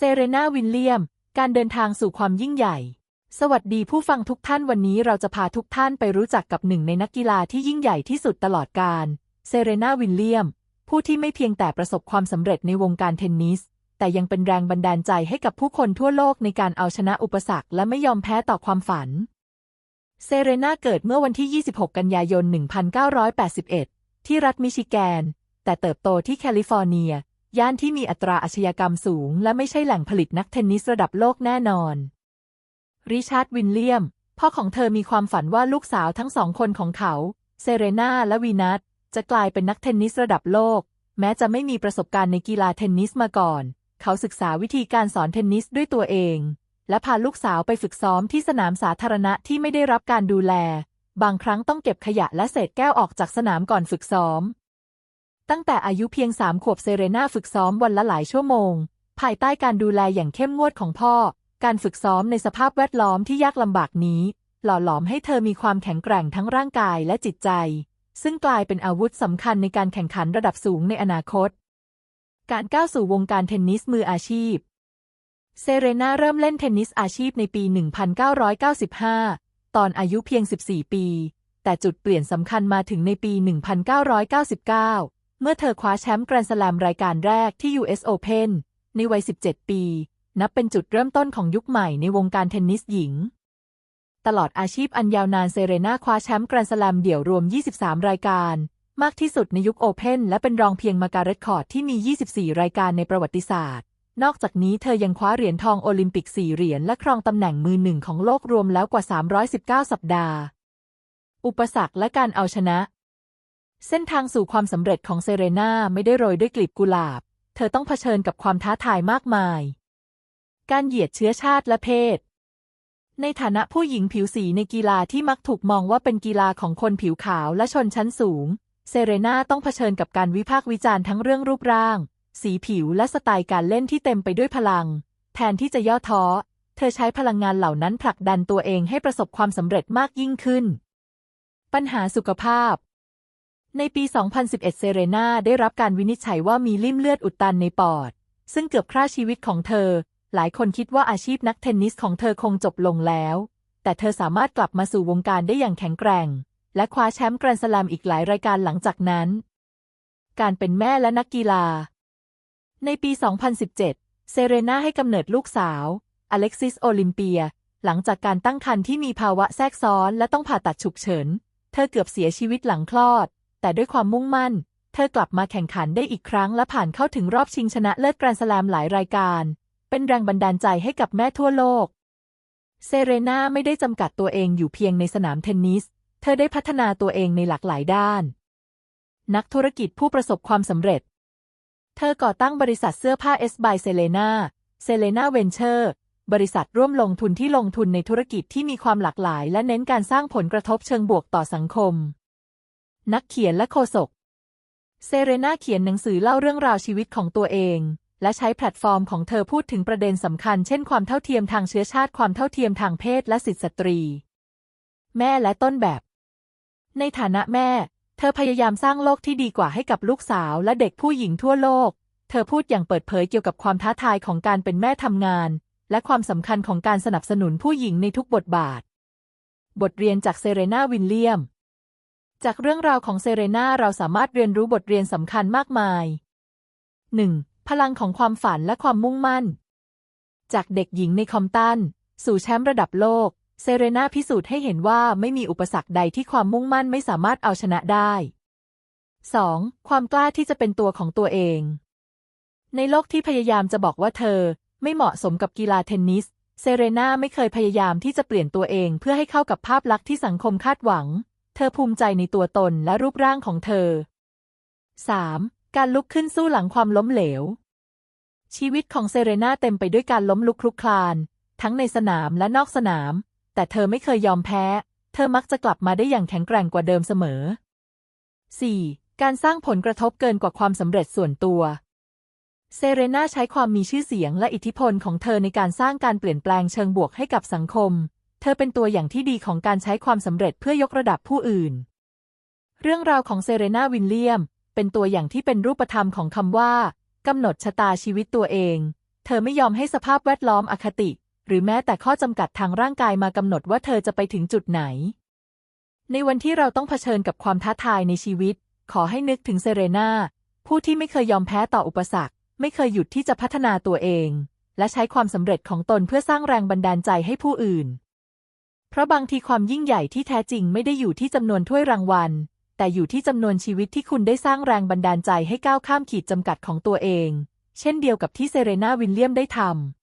เซเรนาวินเลียม การเดินทางสู่ความยิ่งใหญ่ สวัสดีผู้ฟังทุกท่านวันนี้เราจะพาทุกท่านไปรู้จักกับหนึ่งในนักกีฬาที่ยิ่งใหญ่ที่สุดตลอดกาล เซเรนาวินเลียม ผู้ที่ไม่เพียงแต่ประสบความสำเร็จในวงการเทนนิส แต่ยังเป็นแรงบันดาลใจให้กับผู้คนทั่วโลกในการเอาชนะอุปสรรคและไม่ยอมแพ้ต่อความฝัน เซเรนาเกิดเมื่อวันที่ 26 กันยายน 1981 ที่รัฐมิชิแกน แต่เติบโตที่แคลิฟอร์เนีย ย่านที่มีอัตราอาชญากรรมสูง และไม่ใช่แหล่งผลิตนักเทนนิสระดับโลกแน่นอน ริชาร์ดวินเลียม พ่อของเธอมีความฝันว่าลูกสาวทั้งสองคนของเขา เซเรนาและวีนัสจะกลายเป็นนักเทนนิสระดับโลก แม้จะไม่มีประสบการณ์ในกีฬาเทนนิสมาก่อน เขาศึกษาวิธีการสอนเทนนิสด้วยตัวเอง และพาลูกสาวไปฝึกซ้อมที่สนามสาธารณะที่ไม่ได้รับการดูแล บางครั้งต้องเก็บขยะและเศษแก้วออกจากสนามก่อนฝึกซ้อม ตั้งแต่อายุเพียงสามขวบเซเรนาฝึกซ้อมวันละหลายชั่วโมง ภายใต้การดูแลอย่างเข้มงวดของพ่อ การฝึกซ้อมในสภาพแวดล้อมที่ยากลำบากนี้ หล่อหลอมให้เธอมีความแข็งแกร่งทั้งร่างกายและจิตใจ ซึ่งกลายเป็นอาวุธสำคัญในการแข่งขันระดับสูงในอนาคต การก้าวสู่วงการเทนนิสมืออาชีพ เซเรนาเริ่มเล่นเทนนิสอาชีพในปี 1995 ตอนอายุเพียง 14 ปี แต่จุดเปลี่ยนสำคัญมาถึงในปี 1999 เมื่อเธอคว้าแชมป์แกรนด์สแลมรายการแรกที่ US Open ในวัย 17 ปี นับเป็นจุดเริ่มต้นของยุคใหม่ในวงการเทนนิสหญิง ตลอดอาชีพอันยาวนานเซเรนาคว้าแชมป์แกรนด์สแลมเดี่ยวรวม 23 รายการ มากที่สุดในยุคโอเพนและเป็นรองเพียงมาการ์เร็ตคอร์ดที่มี 24 รายการในประวัติศาสตร์ นอกจากนี้เธอยังคว้าเหรียญทองโอลิมปิก 4 เหรียญและครองตำแหน่งมือหนึ่งของโลกรวมแล้วกว่า 319 สัปดาห์ อุปสรรคและการเอาชนะ เส้นทางสู่ความสำเร็จของเซเรนาไม่ได้โรยด้วยกลีบกุหลาบ เธอต้องเผชิญกับความท้าทายมากมาย การเหยียดเชื้อชาติและเพศ ในฐานะผู้หญิงผิวสีในกีฬาที่มักถูกมองว่าเป็นกีฬาของคนผิวขาวและชนชั้นสูง เซเรนาต้องเผชิญกับการวิพากษ์วิจารณ์ทั้งเรื่องรูปร่าง สีผิวและสไตล์การเล่นที่เต็มไปด้วยพลัง แทนที่จะย่อท้อ เธอใช้พลังงานเหล่านั้นผลักดันตัวเองให้ประสบความสำเร็จมากยิ่งขึ้น ปัญหาสุขภาพ ในปี 2011 เซเรนาได้รับการวินิจฉัยว่ามีลิ่มเลือดอุดตันในปอด ซึ่งเกือบฆ่าชีวิตของเธอ หลายคนคิดว่าอาชีพนักเทนนิสของเธอคงจบลงแล้ว แต่เธอสามารถกลับมาสู่วงการได้อย่างแข็งแกร่ง และคว้าแชมป์แกรนด์สแลมอีกหลายรายการหลังจากนั้น การเป็นแม่และนักกีฬา ในปี 2017 เซเรนาให้กำเนิดลูกสาว อเล็กซิสโอลิมเปีย หลังจากการตั้งครรภ์ที่มีภาวะแทรกซ้อนและต้องผ่าตัดฉุกเฉิน เธอเกือบเสียชีวิตหลังคลอด แต่ด้วยความมุ่งมั่น เธอกลับมาแข่งขันได้อีกครั้งและผ่านเข้าถึงรอบชิงชนะเลิศแกรนด์สแลมหลายรายการ เป็นแรงบันดาลใจให้กับแม่ทั่วโลก เซเรนาไม่ได้จำกัดตัวเองอยู่เพียงในสนามเทนนิส เธอได้พัฒนาตัวเองในหลากหลายด้าน นักธุรกิจผู้ประสบความสำเร็จ เธอก่อตั้งบริษัทเสื้อผ้า S by Selena Selena Venture บริษัทร่วมลงทุนที่ลงทุนในธุรกิจที่มีความหลากหลาย และเน้นการสร้างผลกระทบเชิงบวกต่อสังคม นักเขียนและโฆษก เซเรนาเขียนหนังสือเล่าเรื่องราวชีวิตของตัวเอง และใช้แพลตฟอร์มของเธอพูดถึงประเด็นสำคัญ เช่นความเท่าเทียมทางเชื้อชาติ ความเท่าเทียมทางเพศ และสิทธิสตรี แม่และต้นแบบ ในฐานะแม่ เธอพยายามสร้างโลกที่ดีกว่าให้กับลูกสาวและเด็กผู้หญิงทั่วโลก เธอพูดอย่างเปิดเผยเกี่ยวกับความท้าทายของการเป็นแม่ทำงาน และความสำคัญของการสนับสนุนผู้หญิงในทุกบทบาท บทเรียนจากเซเรนาวินเลียม จากเรื่องราวของเซเรนาเราสามารถเรียนรู้บทเรียนสำคัญมากมาย 1. พลังของความฝันและความมุ่งมั่น จากเด็กหญิงในคอมตัน สู่แชมป์ระดับโลก เซเรนาพิสูจน์ให้เห็นว่าไม่มีอุปสรรคใดที่ความมุ่งมั่นไม่สามารถเอาชนะได้ 2. ความกล้าที่จะเป็นตัวของตัวเอง ในโลกที่พยายามจะบอกว่าเธอ ไม่เหมาะสมกับกีฬาเทนนิส เซเรนาไม่เคยพยายามที่จะเปลี่ยนตัวเองเพื่อให้เข้ากับภาพลักษณ์ที่สังคมคาดหวัง เธอภูมิใจในตัวตนและรูปร่างของเธอ 3. การลุกขึ้นสู้หลังความล้มเหลว ชีวิตของเซเรนาเต็มไปด้วยการล้มลุกคลุกคลาน ทั้งในสนามและนอกสนาม แต่เธอไม่เคยยอมแพ้ เธอมักจะกลับมาได้อย่างแข็งแกร่งกว่าเดิมเสมอ 4. การสร้างผลกระทบเกินกว่าความสำเร็จส่วนตัว เซเรนาใช้ความมีชื่อเสียงและอิทธิพลของเธอในการสร้างการเปลี่ยนแปลงเชิงบวกให้กับสังคม เธอเป็นตัวอย่างที่ดีของการใช้ความสำเร็จเพื่อยกระดับผู้อื่น เรื่องราวของเซเรนาวินเลียม เป็นตัวอย่างที่เป็นรูปธรรมของคำว่ากำหนดชะตาชีวิตตัวเอง เธอไม่ยอมให้สภาพแวดล้อมอคติ หรือแม้แต่ข้อจำกัดทางร่างกายมากำหนดว่าเธอจะไปถึงจุดไหน ในวันที่เราต้องเผชิญกับความท้าทายในชีวิต ขอให้นึกถึงเซเรนาผู้ที่ไม่เคยยอมแพ้ต่ออุปสรรค ไม่เคยหยุดที่จะพัฒนาตัวเอง และใช้ความสำเร็จของตนเพื่อสร้างแรงบันดาลใจให้ผู้อื่น เพราะบางทีความยิ่งใหญ่ที่แท้จริงไม่ได้อยู่ที่จำนวนถ้วยรางวัล แต่อยู่ที่จำนวนชีวิตที่คุณได้สร้างแรงบันดาลใจให้ก้าวข้ามขีดจำกัดของตัวเอง เช่นเดียวกับที่เซเรนาวิลเลียมได้ทำ